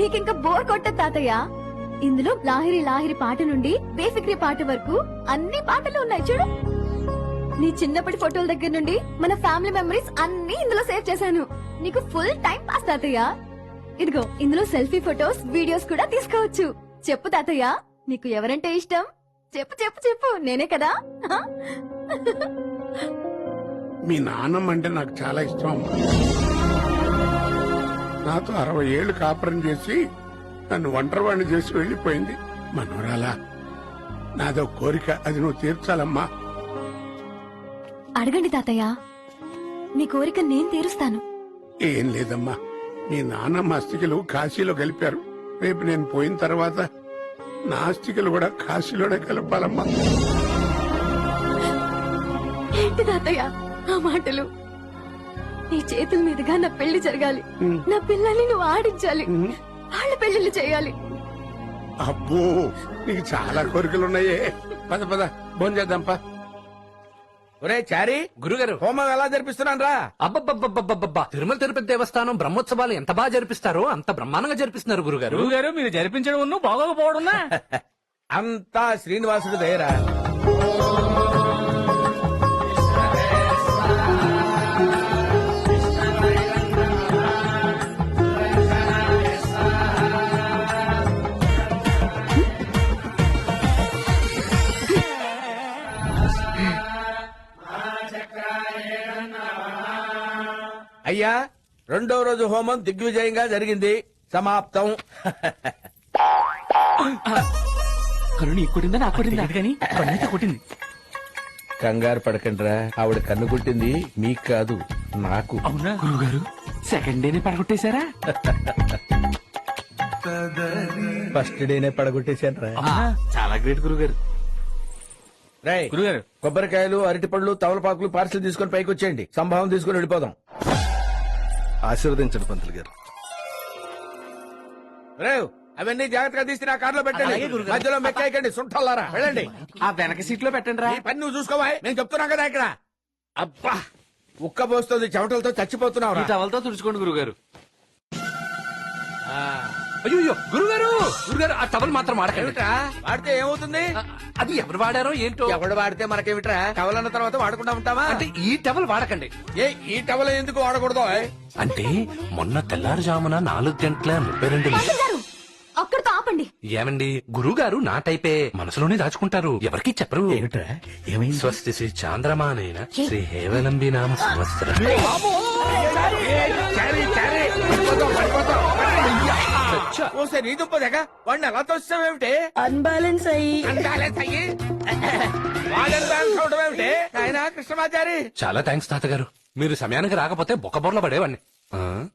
నీకింకా బోర్ కొట్ట తాతయ్య. ఇందులో లాహిరి లాహిరి పాట నుండి బేఫిక్రీ పాట వరకు అన్ని పాటలు ఉన్నాయి చూడు. నీ చిన్నప్పటి ఫోటోల దగ్గర నుండి మన ఫ్యామిలీ మెమరీస్ అన్ని ఇందులో సేవ్ చేశాను. నీకు ఫుల్ టైం పాస్ తాతయ్య. ఇదిగో ఇందులో సెల్ఫీ ఫోటోస్ వీడియోస్ కూడా తీసుకోవచ్చు. చెప్పు తాతయ్య నీకు ఎవరంటే ఇష్టం? చెప్పు చెప్పు చెప్పు నేనే కదా? మీ నాన్నమ్మ అంటే నాకు చాలా ఇష్టం నాతో అరవై ఏళ్ళు కాపురం చేసి నన్ను ఒంటరివాణ్ణి చేసి వెళ్ళిపోయింది మనవరాలా నాదో కోరిక అది నువ్వు తీర్చాలమ్మా. అడగండి తాతయ్య మీ కోరిక నేను తీరుస్తాను. ఏం లేదమ్మా మీ నాన్నమ్మ అస్థికలు కాశీలో కలిపారు రేపు నేను పోయిన తర్వాత నా అస్థికలు కూడా కాశీలోనే కలపాలమ్మా. ఏంటి తాతయ్య ఆ మాటలు? నీ చేతుల మీదుగా నా పెళ్ళి జరగాలి. నా పిల్లల్ని నువ్వు ఆడించాలి. వాళ్ళ పెళ్ళిళ్ళు చేయాలి. అబ్బో నీకు చాలా కోరికలున్నాయే. పద పద భోంచేద్దాంపా ఒరే చారీ. గురుగారు. హోమం ఎలా జరిపిస్తున్నాను రా. అబ్బబ్బబ్బబ్బబ్బబ్బా తిరుమల తిరుపతి దేవస్థానం బ్రహ్మోత్సవాలు ఎంత బాగా జరిపిస్తారో అంత బ్రహ్మాండంగా జరిపిస్తున్నారు గురుగారు. గురుగారు మీరు జరిపించడం ఉన్ను బాగోకపోవడం అంతా శ్రీనివాసుడు దయరా అయ్యా రెండో రోజు హోమం దిగ్విజయంగా జరిగింది. సమాప్తం. కరుణ నీకు కొట్టిందా నాకు కొట్టిందా కానీ కొన్నైతే కొట్టింది. కంగారు పడకండిరా. ఆవిడ కన్ను కుట్టింది మీకు కాదు నాకు. అవునా? గురుగారు సెకండ్ డేనే పడగొట్టేశారా? ఫస్ట్ డేనే పడగొట్టేశాను రా అవునా చాలా గ్రేట్ గురుగారు రై గురుగారు కొబ్బరికాయలు అరటిపళ్ళు తవలపాకులు పార్సల్ తీసుకొని పైకి వచ్చేయండి సంభావం తీసుకొని వెళ్ళిపోదాం. ఆశీర్వదించండి పంతులు గారు. రేవ్ అవన్నీ జాగ్రత్తగా తీసి నా కార్లో పెట్టండి. మధ్యలో మెక్కాయకండి సుంఠల్లారా. వెళ్ళండి. ఆ వెనక సీట్లో పెట్టండి రా ఈ పని నువ్వు చూసుకోవా? నేను చెప్తున్నా కదా ఇక్కడ. అబ్బా ఉక్క పోస్తుంది చెమటలతో చచ్చిపోతున్నావు టవల్తో తుడుచుకోండి గురుగారు. అయ్యో గురుగారు గురుగారు ఆ టవల్ మాత్రం వాడకండి ఏమిట్రా వాడితే ఏమవుతుంది ఆ, అది ఎవరు వాడారో ఏంటో ఎవడు వాడితే మనకేమిట్రా టవల్ తర్వాత వాడకుండా ఉంటామా అంటే ఈ టవల్ వాడకండి ఏ ఈ టవల్ ఎందుకు వాడకూడదు? అంటే మొన్న తెల్లారుజామున నాలుగు గంటల ముప్పై రెండు నిమిషాలు గారు అక్కడితో ఆపండి ఏమండి గురుగారు నా టైపే మనసులోనే దాచుకుంటారు ఎవరికి చెప్పరు స్వస్తి శ్రీ చాంద్రమానైన శ్రీ హేవలంబి నామ సంవత్సర. పడిపోతాం, పడిపోతాం. ఓసే నీ దుప్పదగ వాడిని ఎలా తోస్తావేమిటి అన్బాలెన్స్ అయ్యి వాళ్ళని బ్యాలెన్స్ అవడం ఏమిటి? ఆయన కృష్ణమాచారి. చాలా థ్యాంక్స్ తాతగారు. మీరు సమయానికి రాకపోతే బొక్కబొర్ల పడేవాడిని. ఆ?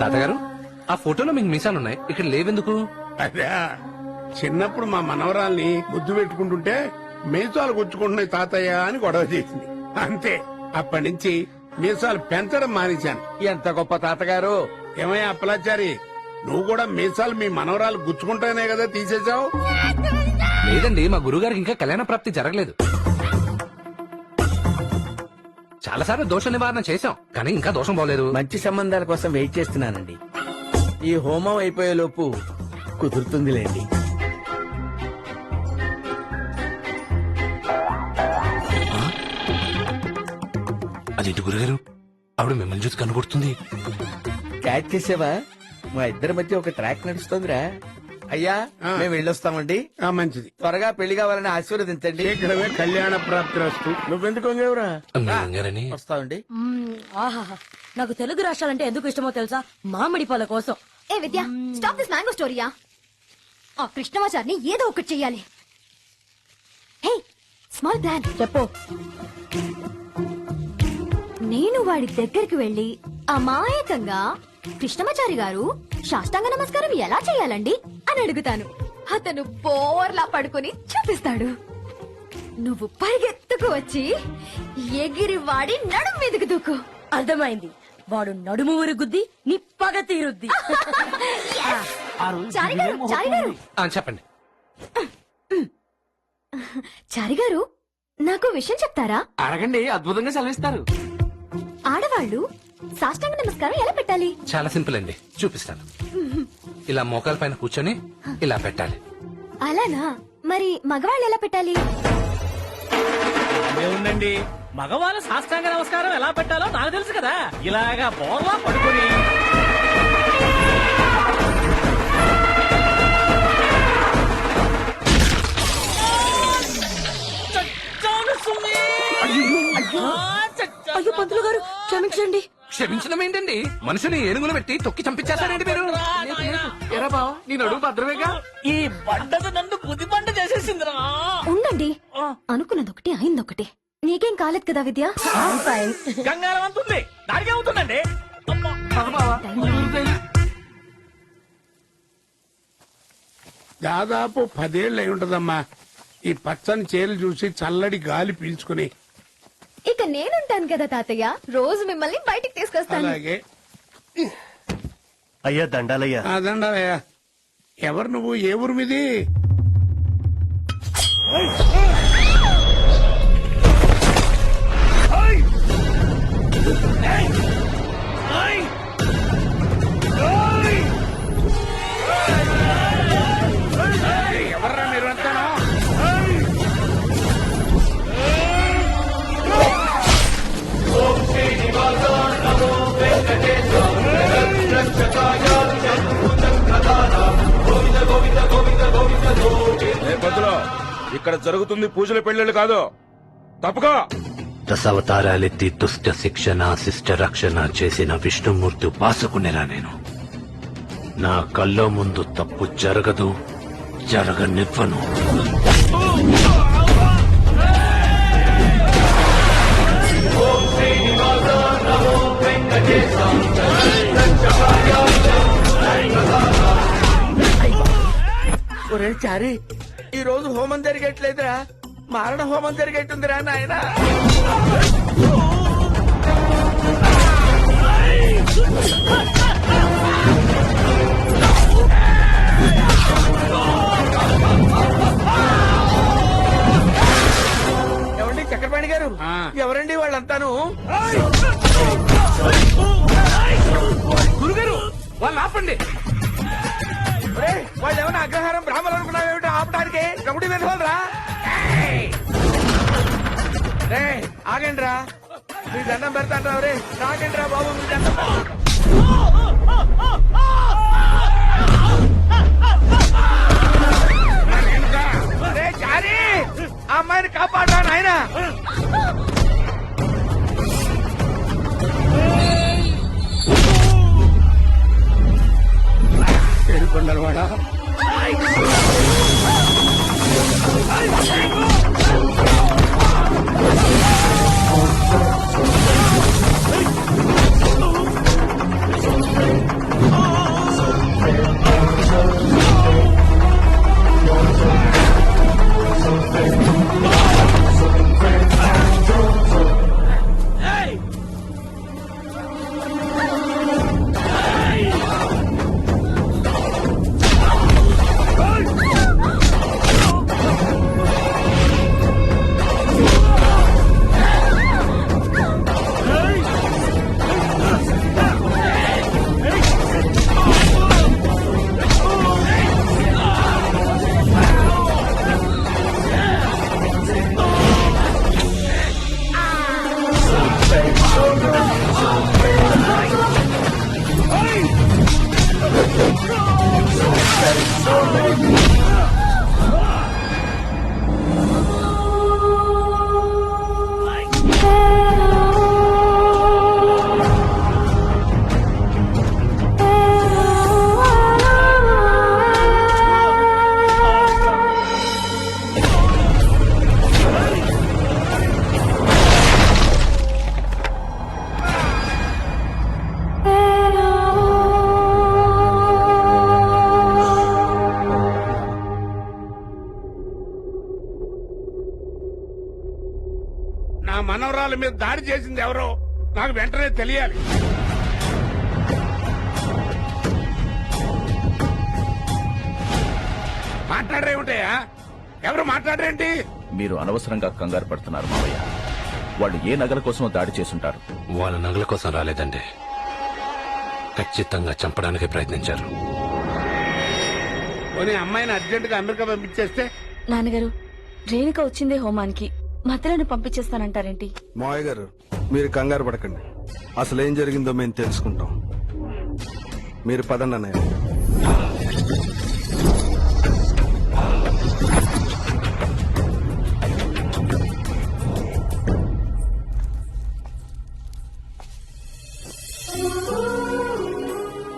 తాతగారు ఆ ఫోటోలో మీకు మీసాలున్నాయి ఇక్కడ లేవెందుకు? అదే చిన్నప్పుడు మా మనవరాల్ని ముద్దు పెట్టుకుంటుంటే మీసాలు గుచ్చుకుంటున్నాయి తాతయ్య అని గొడవ చేసింది. అంతే అప్పటి నుంచి మీసాలు పెంచడం మానేశాను. ఎంత గొప్ప తాతగారు. ఏమయ్యా అప్పలాచారి నువ్వు కూడా మీసాలు మీ మనవరాలు గుచ్చుకుంటానే కదా తీసేశావు? లేదండి మా గురుగారికి ఇంకా కళ్యాణ ప్రాప్తి జరగలేదు. చాలాసార్లు దోష నివారణ చేశాం కానీ ఇంకా దోషం పోలేదు. మంచి సంబంధాల కోసం వెయిట్ చేస్తున్నానండి. ఈ హోమం అయిపోయే లోపు కుదురుతుందిలేండి. అదేంటి గురుగారు ఆవిడ మిమ్మల్ని చూసి కనుగొడుతుంది. క్యాచ్ చేసావా? మా ఇద్దరి మధ్య ఒక ట్రాక్ నడుస్తుందిరా. అయ్యా. మేము వెళ్ళొస్తామండి. ఆ మంచిది. త్వరగా పెళ్ళి కావాలని ఆశీర్వదించండి. శీఘ్రమే కళ్యాణ ప్రాప్తి వస్తు నువ్వెందుకు వంగేవురా గారని వస్తామండి ఆహాహా. నాకు తెలుగు రాష్ట్రాలంటే ఎందుకు ఇష్టమో తెలుసా? మామిడి పళ్ళ కోసం. ఏ విద్య స్టాప్ దిస్ మ్యాంగో స్టోరీయా ఆ కృష్ణమాచారిని ఏదో ఒకటి చెయ్యాలి. హే స్మాల్ ప్లాన్ చెప్పు. నేను వాడి దగ్గరికి వెళ్ళి అమాయకంగా కృష్ణమాచారి గారు సాష్టాంగ నమస్కారం ఎలా చేయాలండి అని అడుగుతాను. అతను బోర్లా పడుకొని చూపిస్తాడు. నువ్వు పరిగెత్తుకు వచ్చి ఎగిరి వాడి నడుం మీదకు దూకు. అర్థమైంది. వాడు నడుము ఊరి గుద్ది నీ పగ తీరుద్ది. చెప్పండి. చారి గారు నాకు విషయం చెప్తారా? అడగండి అద్భుతంగా సెలవిస్తారు. ఆడవాళ్ళు సాష్టాంగ నమస్కారం ఎలా పెట్టాలి? చాలా సింపుల్ అండి. చూపిస్తాను. ఇలా మోకాల పైన కూర్చొని ఇలా పెట్టాలి. అలానా? మరి మగవాళ్ళు ఎలా పెట్టాలి? ఉందండి మగవాళ్ళ సాష్టాంగ నమస్కారం ఎలా పెట్టాలో నాకు తెలుసు కదా. ఇలాగా బోర్లా పడుకొని. చచ్చాను సుమి. ఆ, చచ్చాను. అయ్యో పంతులు గారు క్షమించండి. క్షమించడం ఏంటండి? మనుషుని ఏనుగులు పెట్టి తొక్కి చంపించేస్తారండి మీరు? ఎరా బావ నేను అడుగు భద్రమేగా? ఈ బండది నన్ను బుద్ధి బండ చేసేసిందిరా. ఉండండి. అనుకున్నది ఒకటి అయింది ఒకటి నీకేం కాలేదు కదా విద్య? గంగారం అంతుంది. దానికి అవుతుందండి అమ్మా. దాదాపు పదేళ్ళు అయి ఉంటదమ్మా. ఈ పచ్చని చీరలు చూసి చల్లడి గాలి పీల్చుకుని ఇక నేనుంటాను కదా తాతయ్య రోజు మిమ్మల్ని బయటికి తీసుకొస్తాను. అలాగే. అయ్యా దండాలయ్యా. అదండవయ్యా ఎవరు నువ్వు? ఏ ఊరు మీది? ఎవర్రా ఇక్కడ జరుగుతుంది పూజల పెళ్ళిళ్ళు కాదు. తప్పుకో. దశావతారాలెత్తి దుష్ట శిక్షణ శిష్ట రక్షణ చేసిన విష్ణుమూర్తి ఉపాసకునేరా నేను. నా కల్లో ముందు తప్పు జరగదు జరగనివ్వను. ఒరే చారి రోజు హోమం జరిగట్లేదురా. మారణ హోమం జరిగేట్టుందిరా నాయన. ఎవండి చక్రపాణి గారు. ఎవరండి వాళ్ళంతాను? గురుగారు వాళ్ళు ఆపండి. ఒరేయ్, వాళ్ళు ఏమైనా అగ్రహారం బ్రాహ్మణులు అనుకున్నావేమిటో ఆపడానికి ఒకటి వెళ్ళరా రే ఆగండి రా మీ దండం పెడతాండ్రా రే. ఆగండి రా బాబు మీ దండం. మనవరాల మీద దాడి చేసింది ఎవరో నాకు వెంటనే తెలియాలి. మాట్లాడరేమిటయా ఎవరు మాట్లాడరేంటి? మీరు అనవసరంగా కంగారు పడుతున్నారు మావయ్య. వాళ్ళు ఏ నగల కోసమో దాడి చేసుంటారు వాళ్ళ నగల కోసం రాలేదండి. ఖచ్చితంగా చంపడానికి ప్రయత్నించారు. పోనీ అమ్మాయిని అర్జెంట్గా అమెరికా పంపించేస్తే? నాన్నగారు రేణుక వచ్చిందే హోమానికి. మధ్యలోనే పంపించేస్తానంటారేంటి? మావయ్య గారు మీరు కంగారు పడకండి. అసలు ఏం జరిగిందో మేము తెలుసుకుంటాం. మీరు పదండి అన్నయ్య.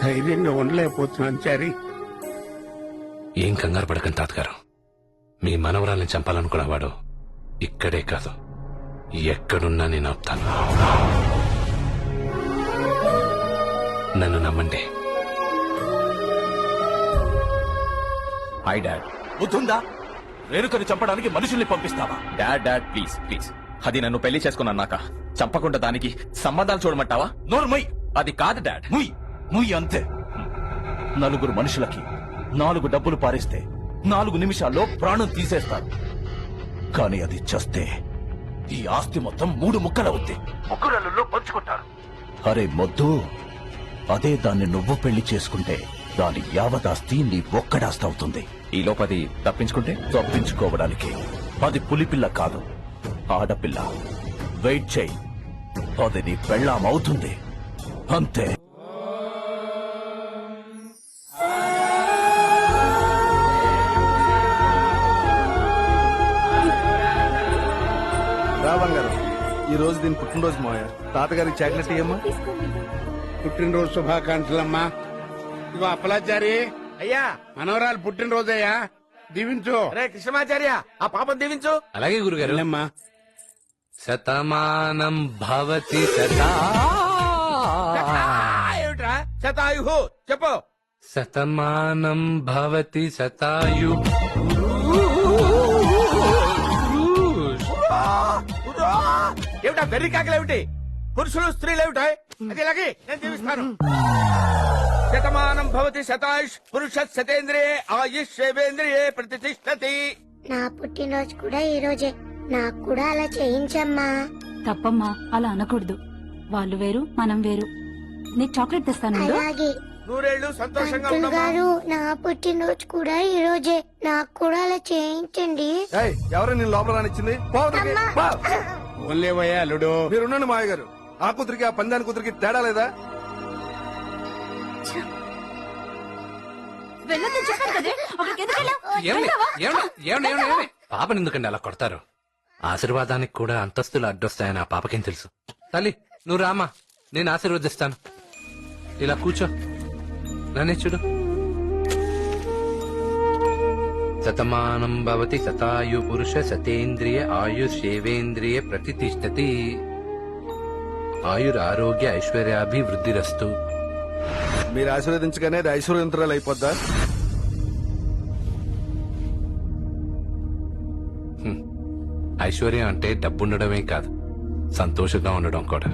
ధైర్యంగా ఉండలేకపోతున్నాను చారి. ఏం కంగారు పడకండి తాతగారు. మీ మనవరాల్ని చంపాలనుకున్నవాడు ఇక్కడే కాదు. ఎక్కడున్నా నేను ఆపుతాను నన్ను నమ్మండి. Hi dad. బుద్ధుందా? రేణుకని చంపడానికి మనుషుల్ని పంపిస్తావా? Dad dad please please. అది నన్ను పెళ్ళి చేసుకున్నాక చంపకుండా దానికి సంబంధాలు చూడమంటావా? నోర్మయ్ అది కాదు డాడ్. ముయ్. ముయ్ అంతే. నలుగురు మనుషులకి నాలుగు డబ్బులు పారేస్తే నాలుగు నిమిషాల్లో ప్రాణం తీసేస్తారు. కానీ అది చస్తే ఈ ఆస్తి మొత్తం మూడు ముక్కలవుద్ది ముగ్గురల్లో పంచుకుంటారు. అరే మొద్దు అదే దాన్ని నువ్వు పెళ్ళి చేసుకుంటే దాని యావదాస్తి నీ ఒక్కడాస్తి అవుతుంది. ఈ లోపది తప్పించుకుంటే? తప్పించుకోవడానికి అది పులిపిల్ల కాదు ఆడపిల్ల. వెయిట్ చేయి అది నీ పెళ్ళాం అవుతుంది. అంతే. రోజు దీని పుట్టినరోజు మావయ్య. తాతగారికి చాక్లెట్ ఇయ్యమ్మా. పుట్టినరోజు శుభాకాంక్షలమ్మా. ఇగో అప్పలాచారి. అయ్యా. మనవరాలు పుట్టినరోజయ్యా. దీవించు. రే కృష్ణమాచార్య ఆ పాపం దీవించు. అలాగే గురుగారు. వెళ్ళమ్మా. శతమానం భవతి శతా ఏమిట్రా? శతాయుహు. చెప్పు. శతమానం భవతి శతాయు. ఏమిటా వెర్రి కాకలేమిటి పురుషులు స్త్రీలు ఏమిటాయ్ అది ఇలాగే నేను జీవిస్తాను. శతమానం భవతి శతాయుష్ పురుష శతేంద్రియే ఆయుష్ శేవేంద్రియే ప్రతిష్టతి నా పుట్టినరోజు కూడా ఈ రోజే. నాకు కూడా అలా చేయించమ్మా. తప్పమ్మా అలా అనకూడదు. వాళ్ళు వేరు మనం వేరు. నీకు చాక్లెట్ తెస్తాను అలాగే. నూరేళ్ళు సంతోషంగా గారు నా పుట్టినరోజు కూడా ఈ రోజే నాకు కూడా అలా చేయించండి ఏయ్ ఎవరు నేను లోపల రానిచ్చింది పో అవతలికి. పో. ఓన్లేవయ్యా అల్లుడు మీరు ఉండండి మావయ్య గారు ఆ కూతురికి ఆ పందాని కూతురికి తేడా లేదా వెళ్ళొద్దని చెప్పాను కదే అక్కడికి ఎందుకు వెళ్ళావ్? ఏమండి? వెళ్ళావా? ఏమండి? ఏమండి? ఏమండి? ఏమండి? పాపని ఎందుకండి అలా కొడతారు ఆశీర్వాదానికి కూడా అంతస్తులు అడ్డొస్తాయని ఆ పాపకేం తెలుసు తల్లి నువ్వు రామా నేను ఆశీర్వదిస్తాను ఇలా కూర్చో నన్నే చూడు. శతమానం భవతి శతాయు పురుష సతేంద్రియ ఆయుషేవేంద్రియ ప్రతిష్టతి ఆయుర్ ఆరోగ్య ఐశ్వర్యాభివృద్ధిరస్తు. మీరు ఆశీర్వదించగానే అది ఐశ్వర్యంతరాలు అయిపోద్దా ఐశ్వర్యం అంటే డబ్బుండడమే కాదు సంతోషంగా ఉండడం కూడా.